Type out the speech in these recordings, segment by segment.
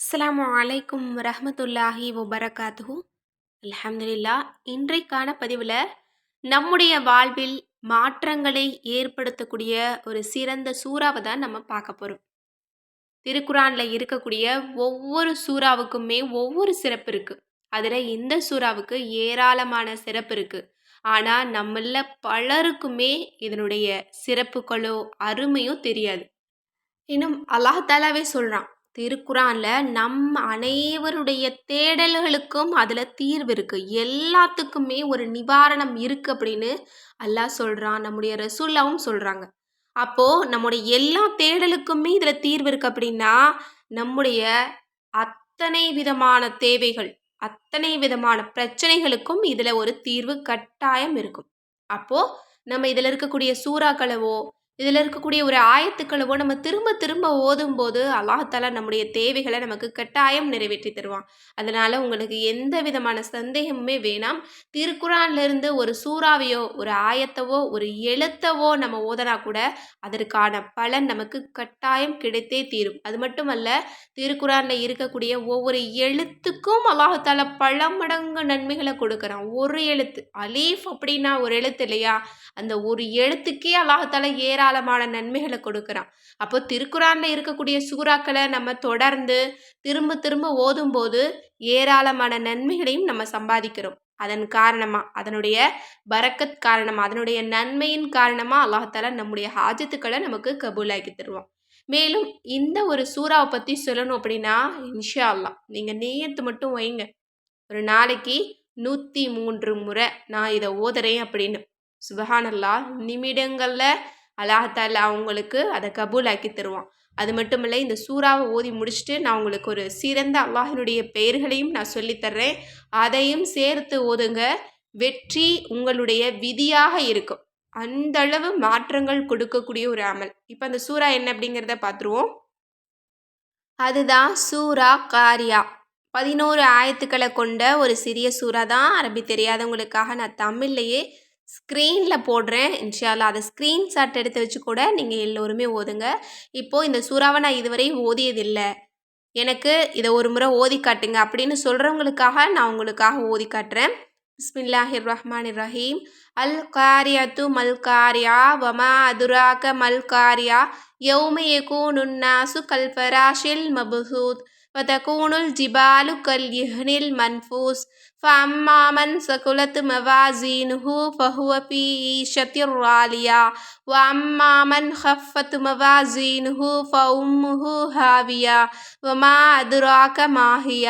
அஸ்லாம் அலைக்கும் ரஹமத்துல்லாஹி வபரகாத்து அலமதுல்லா இன்றைக்கான பதிவில் நம்முடைய வாழ்வில் மாற்றங்களை ஏற்படுத்தக்கூடிய ஒரு சிறந்த சூறாவை தான் நம்ம பார்க்க போகிறோம் திருக்குரானில் இருக்கக்கூடிய ஒவ்வொரு சூறாவுக்குமே ஒவ்வொரு சிறப்பு இருக்குது அதில் இந்த சூறாவுக்கு ஏராளமான சிறப்பு இருக்குது ஆனால் நம்மள பலருக்குமே இதனுடைய சிறப்புகளோ அருமையோ தெரியாது. இன்னும் அல்லாஹாலாவே சொல்கிறான் திருக்குறானில் நம் அனைவருடைய தேடல்களுக்கும் அதில் தீர்வு இருக்குது எல்லாத்துக்குமே ஒரு நிவாரணம் இருக்குது அப்படின்னு அல்லாஹ் சொல்கிறான் நம்முடைய ரசூல்லாவும் சொல்கிறாங்க அப்போது நம்முடைய எல்லா தேடலுக்குமே இதில் தீர்வு இருக்குது அப்படின்னா நம்முடைய அத்தனை விதமான தேவைகள் அத்தனை விதமான பிரச்சனைகளுக்கும் இதில் ஒரு தீர்வு கட்டாயம் இருக்கும். அப்போது நம்ம இதில் இருக்கக்கூடிய சூறாக்களவோ இதில் இருக்கக்கூடிய ஒரு ஆயத்துக்களவோ நம்ம திரும்ப திரும்ப ஓதும் போது அல்லாஹால நம்முடைய தேவைகளை நமக்கு கட்டாயம் நிறைவேற்றி தருவான். அதனால் உங்களுக்கு எந்த விதமான சந்தேகமுமே வேணாம். திருக்குறான்லேருந்து ஒரு சூறாவையோ ஒரு ஆயத்தவோ ஒரு எழுத்தவோ நம்ம ஓதனா கூட அதற்கான பலன் நமக்கு கட்டாயம் கிடைத்தே தீரும். அது மட்டுமல்ல திருக்குறானில் இருக்கக்கூடிய ஒவ்வொரு எழுத்துக்கும் அல்லாஹால பல மடங்கு நன்மைகளை கொடுக்குறான். ஒரு எழுத்து அலீஃப் அப்படின்னா ஒரு எழுத்து இல்லையா? அந்த ஒரு எழுத்துக்கே அல்லாஹால ஏராளமான நன்மைகளை கொடுக்குறான். அப்போ திருக்குறானில் இருக்கக்கூடிய சூறாக்களை நம்ம தொடர்ந்து திரும்ப திரும்ப ஓதும்போது ஏராளமான நன்மைகளையும் நம்ம சம்பாதிக்கிறோம். அதன் காரணமாக அதனுடைய பரக்கத் காரணமாக அதனுடைய நன்மையின் காரணமாக அல்லாஹால நம்முடைய ஹாஜத்துக்களை நமக்கு கபூலாக்கி தருவான். மேலும் இந்த ஒரு சூறாவை பற்றி சொல்லணும் அப்படின்னா இன்ஷா அல்லா நீங்கள் நேயத்து மட்டும் வைங்க. ஒரு நாளைக்கு நூற்றி மூன்று முறை நான் இதை ஓதுறேன் அப்படின்னு. சுபஹானல்லா நிமிடங்களில் அல்லாஹால அவங்களுக்கு அதை கபூலாக்கி தருவான். அது மட்டும் இல்லை இந்த சூறாவை ஓதி முடிச்சுட்டு நான் உங்களுக்கு ஒரு சிறந்த அல்லாஹினுடைய பெயர்களையும் நான் சொல்லித்தர்றேன் அதையும் சேர்த்து ஓதுங்க. வெற்றி உங்களுடைய விதியாக இருக்கும். அந்தளவு மாற்றங்கள் கொடுக்கக்கூடிய ஒரு அமல். இப்போ அந்த சூறா என்ன அப்படிங்கிறத பார்த்துருவோம் அதுதான் சூரா காரியா. பதினோரு ஆயத்துக்களை கொண்ட ஒரு சிறிய சூறா தான் அரபி தெரியாதவங்களுக்காக நான் தமிழ்லையே ஸ்க்ரீனில் போடுறேன். இன்ஷால்லா அதை ஸ்க்ரீன்ஷாட் எடுத்து வச்சு கூட நீங்கள் எல்லோருமே ஓதுங்க. இப்போது இந்த சூறாவை நான் இதுவரையும் ஓதியதில்லை. எனக்கு இதை ஒரு முறை ஓதி காட்டுங்க அப்படின்னு சொல்கிறவங்களுக்காக நான் உங்களுக்காக ஓதி காட்டுறேன். பிஸ்மில்லாஹிர் ரஹ்மான் ரஹீம் அல் காரியாத்து மல் காரியா வமா அதுராக மல் காரியா யௌமயகூ நுன்னாசு கல்பராஷில் மபுசூத். வதகூனுல் ஜிபாலு கல் இஹ்னில் மன்ஃபூஸ். فأما من ثقلت موازينه فهو في عيشة راضية وأما من خفت موازينه فأمه هاوية وما أدراك ما هي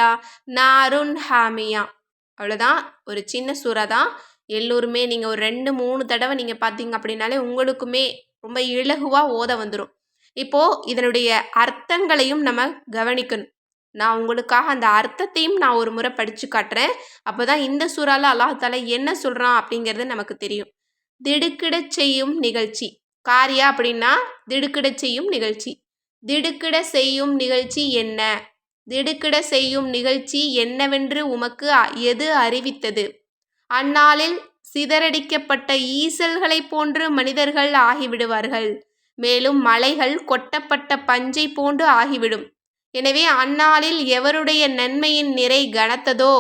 نار حامية அவ்வளோதான் ஒரு சின்ன சூறா தான் எல்லோருமே நீங்கள் ஒரு ரெண்டு மூணு தடவை நீங்கள் பார்த்தீங்க அப்படின்னாலே உங்களுக்குமே ரொம்ப இலகுவாக ஓத வந்துடும் இப்போது இதனுடைய அர்த்தங்களையும் நம்ம கவனிக்கணும் நான் உங்களுக்காக அந்த அர்த்தத்தையும் நான் ஒரு முறை படித்து காட்டுறேன். அப்போ தான் இந்த சூறால அல்லாஹால என்ன சொல்கிறான் அப்படிங்கிறது நமக்கு தெரியும். திடுக்கிடச் செய்யும் நிகழ்ச்சி. காரியா அப்படின்னா திடுக்கிடச் செய்யும் நிகழ்ச்சி. திடுக்கிட செய்யும் நிகழ்ச்சி என்ன? திடுக்கிட செய்யும் நிகழ்ச்சி என்னவென்று உமக்கு எது அறிவித்தது? அந்நாளில் சிதறடிக்கப்பட்ட ஈசல்களைப் போன்று மனிதர்கள் ஆகிவிடுவார்கள். மேலும் மலைகள் கொட்டப்பட்ட பஞ்சை போன்று ஆகிவிடும். எனவே அந்நாளில் எவருடைய நன்மையின் நிறை கனத்ததோ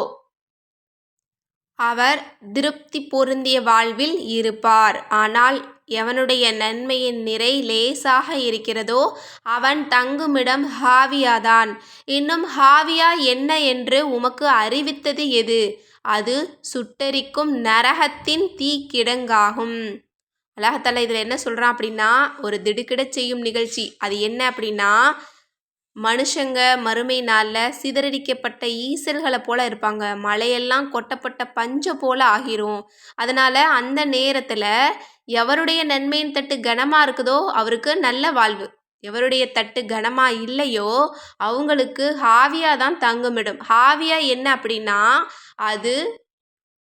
அவர் திருப்தி பொருந்திய வாழ்வில் இருப்பார். ஆனால் எவனுடைய நன்மையின் நிறை லேசாக இருக்கிறதோ அவன் தங்குமிடம் ஹாவியாதான். இன்னும் ஹாவியா என்ன என்று உமக்கு அறிவித்தது எது? அது சுட்டரிக்கும் நரகத்தின் தீக்கிடங்காகும். அல்லாஹால இதில் என்ன சொல்கிறான் அப்படின்னா ஒரு திடுக்கிட செய்யும் நிகழ்ச்சி. அது என்ன அப்படின்னா மனுஷங்க மறுமை நாளில் சிதறடிக்கப்பட்ட ஈசல்களை போல் இருப்பாங்க. மலையெல்லாம் கொட்டப்பட்ட பஞ்சை போல் ஆகிரும். அதனால் அந்த நேரத்தில் எவருடைய நன்மையின் தட்டு கனமாக இருக்குதோ அவருக்கு நல்ல வாழ்வு. எவருடைய தட்டு கனமாக இல்லையோ அவங்களுக்கு ஹாவியா தான் தங்குமிடும். ஹாவியா என்ன அப்படின்னா அது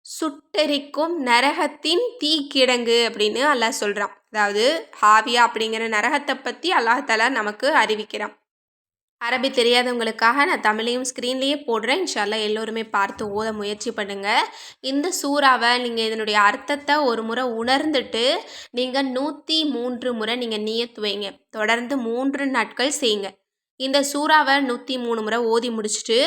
சுட்டெரிக்கும் நரகத்தின் தீக்கிடங்கு அப்படின்னு அல்லாஹ் சொல்கிறான் அதாவது ஹாவியா அப்படிங்கிற நரகத்தை பற்றி அல்லாஹாலா நமக்கு அறிவிக்கிறான். அரபி தெரியாதவங்களுக்காக நான் தமிழையும் ஸ்க்ரீன்லேயே போடுறேன். இன்ஷால்லாம் எல்லோருமே பார்த்து ஓத முயற்சி பண்ணுங்கள் இந்த சூறாவை நீங்கள் இதனுடைய அர்த்தத்தை ஒரு முறை உணர்ந்துட்டு நீங்கள் நூற்றி மூன்று முறை நீங்கள் நீயத்துவைங்க தொடர்ந்து மூன்று நாட்கள் செய்யுங்க. இந்த சூறாவை நூற்றி மூணு முறை ஓதி முடிச்சுட்டு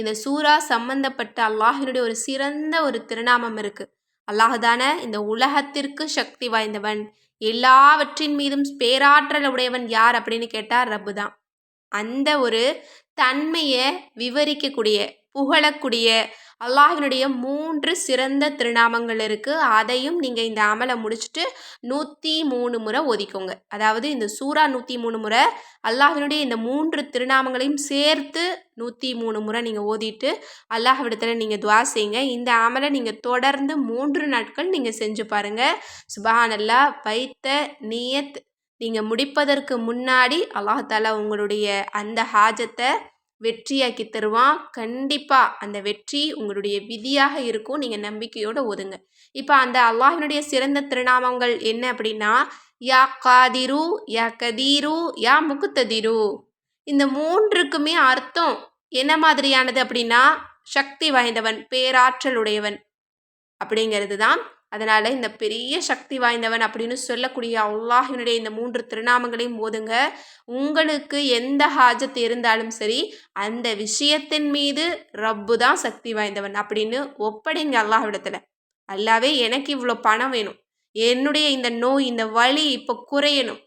இந்த சூறா சம்பந்தப்பட்ட அல்லாஹினுடைய ஒரு சிறந்த ஒரு திருநாமம் இருக்குது அல்லாஹ் தானே இந்த உலகத்திற்கு சக்தி வாய்ந்தவன். எல்லாவற்றின் மீதும் பேராற்றல் உடையவன் யார் அப்படின்னு கேட்டால் ரப்பு தான். அந்த ஒரு தன்மையை விவரிக்கக்கூடிய புகழக்கூடிய அல்லாஹினுடைய மூன்று சிறந்த திருநாமங்கள் இருக்குது அதையும் நீங்கள் இந்த அமலை முடிச்சுட்டு நூற்றி மூணு முறை ஒதிக்கோங்க அதாவது இந்த சூறா நூற்றி மூணு முறை அல்லாஹினுடைய இந்த மூன்று திருநாமங்களையும் சேர்த்து நூற்றி மூணு முறை நீங்கள் ஓதிட்டு அல்லாஹ்விடத்தில் நீங்கள் துவா செய்யுங்க. இந்த அமலை நீங்கள் தொடர்ந்து மூன்று நாட்கள் நீங்கள் செஞ்சு பாருங்கள் சுபஹானல்லா வைத்த நியத் நீங்கள் முடிப்பதற்கு முன்னாடி அல்லாஹாலா உங்களுடைய அந்த ஹாஜத்தை வெற்றியாக்கி தருவான். கண்டிப்பாக அந்த வெற்றி உங்களுடைய விதியாக இருக்கும். நீங்கள் நம்பிக்கையோடு ஒதுங்க. இப்போ அந்த அல்லாஹினுடைய சிறந்த திருநாமங்கள் என்ன அப்படின்னா யா காதிரு யா கதீரு யா முகுத்ததிரு. இந்த மூன்றுக்குமே அர்த்தம் என்ன மாதிரியானது அப்படின்னா சக்தி வாய்ந்தவன் பேராற்றல் உடையவன் அப்படிங்கிறது தான் அதனால் இந்த பெரிய சக்தி வாய்ந்தவன் அப்படின்னு சொல்லக்கூடிய அல்லாஹினுடைய இந்த மூன்று திருநாமங்களையும் போதுங்க உங்களுக்கு எந்த ஹாஜத் இருந்தாலும் சரி அந்த விஷயத்தின் மீது ரப்பு தான் சக்தி வாய்ந்தவன் அப்படின்னு ஒப்படைங்க அல்லாஹ்விடத்தில். அல்லாவே எனக்கு இவ்வளோ பணம் வேணும். என்னுடைய இந்த நோய் இந்த வலி இப்போ குறையணும்.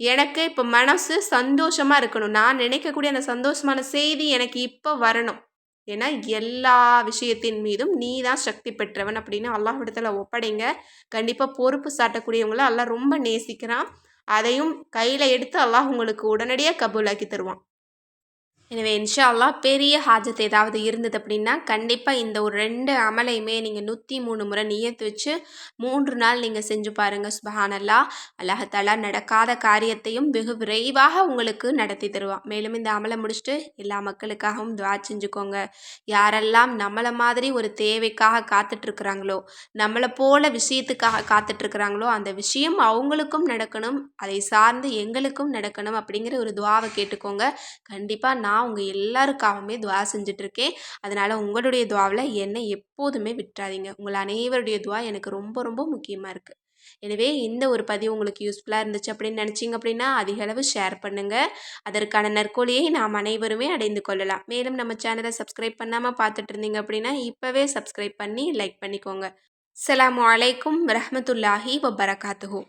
எனக்கு இப்போ மனசு சந்தோஷமாக இருக்கணும். நான் நினைக்கக்கூடிய அந்த சந்தோஷமான செய்தி எனக்கு இப்போ வரணும். ஏன்னா எல்லா விஷயத்தின் மீதும் நீ தான் சக்தி பெற்றவன் அப்படின்னு அல்லாஹிடத்தில் ஒப்படைங்க. கண்டிப்பாக பொறுப்பு சாட்டக்கூடியவங்கள அல்லாஹ் ரொம்ப நேசிக்கிறான். அதையும் கையில் எடுத்து அல்லாஹ் உங்களுக்கு உடனடியாக கபூலாக்கி தருவான். எனவே இன்ஷா பெரிய ஹாஜத் ஏதாவது இருந்தது அப்படின்னா கண்டிப்பாக இந்த ஒரு ரெண்டு அமலையுமே நீங்கள் நூற்றி மூணு முறை நியத்து வச்சு மூன்று நாள் நீங்கள் செஞ்சு பாருங்கள் சுபஹானல்லா அல்லாஹாலா நடக்காத காரியத்தையும் வெகு விரைவாக உங்களுக்கு நடத்தி தருவான். மேலும் இந்த அமலை முடிச்சுட்டு எல்லா மக்களுக்காகவும் துவா செஞ்சுக்கோங்க. யாரெல்லாம் நம்மளை மாதிரி ஒரு தேவைக்காக காத்துட்ருக்குறாங்களோ நம்மளை போல விஷயத்துக்காக காத்துட்ருக்குறாங்களோ அந்த விஷயம் அவங்களுக்கும் நடக்கணும் அதை சார்ந்து எங்களுக்கும் நடக்கணும் அப்படிங்கிற ஒரு துவாவை கேட்டுக்கோங்க. கண்டிப்பாக நான் நான் உங்கள் எல்லாருக்காகவுமே துவா செஞ்சிட்ருக்கேன். அதனால் உங்களுடைய துவாவில் என்னை எப்போதுமே விட்டுறாதீங்க. உங்கள் அனைவருடைய துவா எனக்கு ரொம்ப ரொம்ப முக்கியமாக இருக்குது எனவே இந்த ஒரு பதிவு உங்களுக்கு யூஸ்ஃபுல்லாக இருந்துச்சு அப்படின்னு நினச்சிங்க அப்படின்னா அதிக அளவு ஷேர் பண்ணுங்கள் அதற்கான நற்கொலியை நாம் அனைவருமே அடைந்து கொள்ளலாம். மேலும் நம்ம சேனலை சப்ஸ்கிரைப் பண்ணாமல் பார்த்துட்டு இருந்தீங்க அப்படின்னா இப்போவே சப்ஸ்கிரைப் பண்ணி லைக் பண்ணிக்கோங்க. அலாம் வலைக்கும் வரமத்துல்லாஹி வபரகாத்துஹூ.